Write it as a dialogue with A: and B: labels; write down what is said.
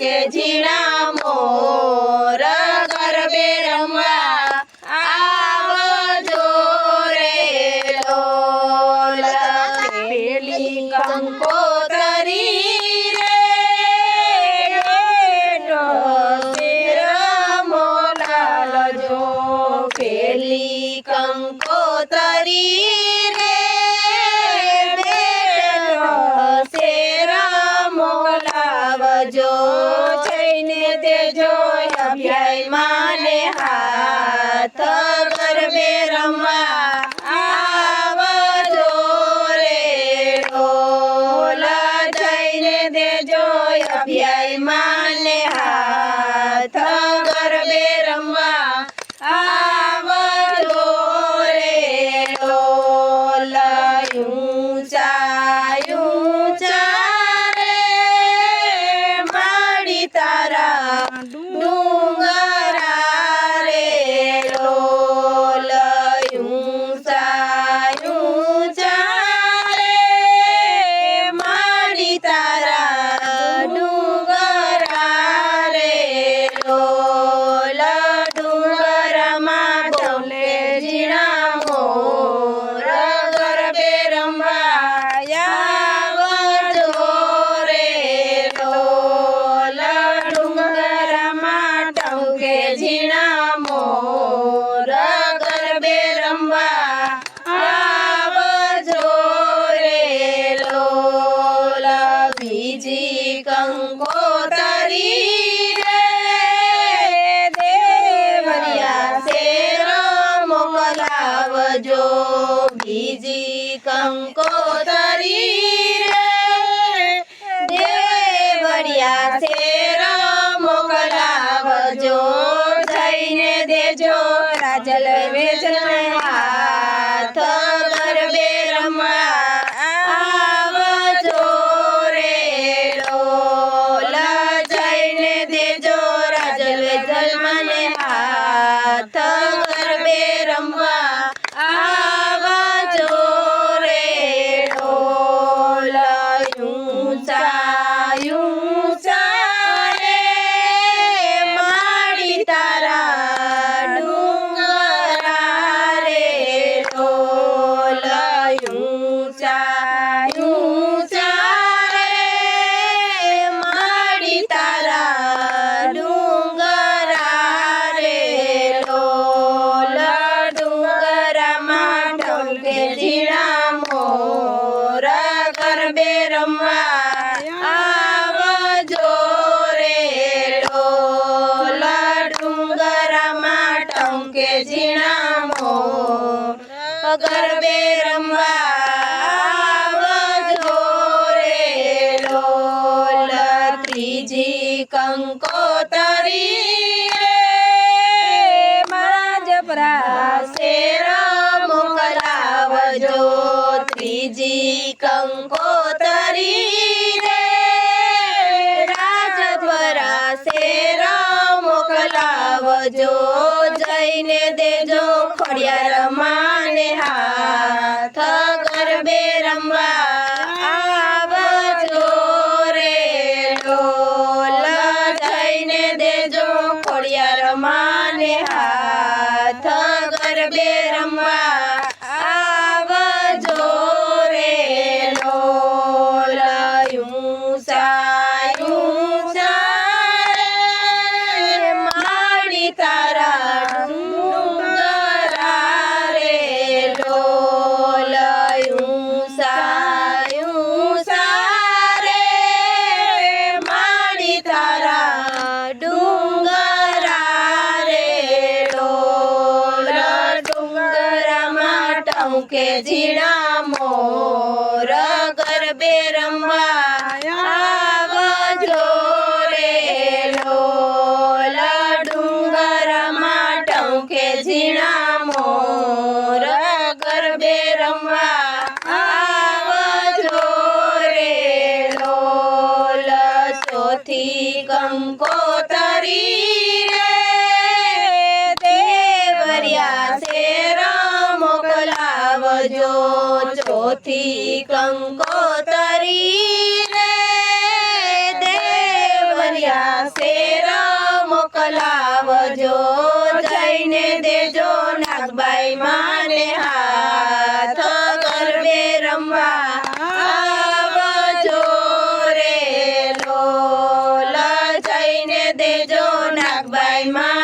A: કે ઝીણા મોર ગરબે રમવા આવો જોરે લોલ. પેલી કંકોતરી પેલી કંકોતરી અભ્યાય માને હાથ ગરબે રમવા આવજો રે ઢોલ જઈને દેજો અભ્યાય માને મોકલાવજો બીજી કંકોતરી રમવા આવજો રે લોલ ડુંગરામાં ટંકે ઝીણા મોર ગરબે રમવા આવજો રે લોલ ત્રીજી કંકોતરી રે માજપરા શેર મોકલાવજો ત્રીજી કંકોતરી મોકલાવજો જઈને દેજો, ખોડિયાર માને હાથ ગરબે રમવા. આવજો જઈને દેજો, ખોડિયાર માને હાથ ગરબે રમવા. ટંકે ઝીણા મોર ગરબે રમવા આવજો રે લોલ ડુંગરામાં ટંકે ઝીણા મોર ગરબે રમવા આવજો રે લોલ ચોથી કંકોતરી રે આવ્યો ચોથી કંકોતરી રે? દેવરિયા શેર મોકલાવજો જઈને દેજો નાગબાઈ માને હાથ ગરબે રમવા. આવજો રે લોલ, જઈને દેજો નાગબાઈ માં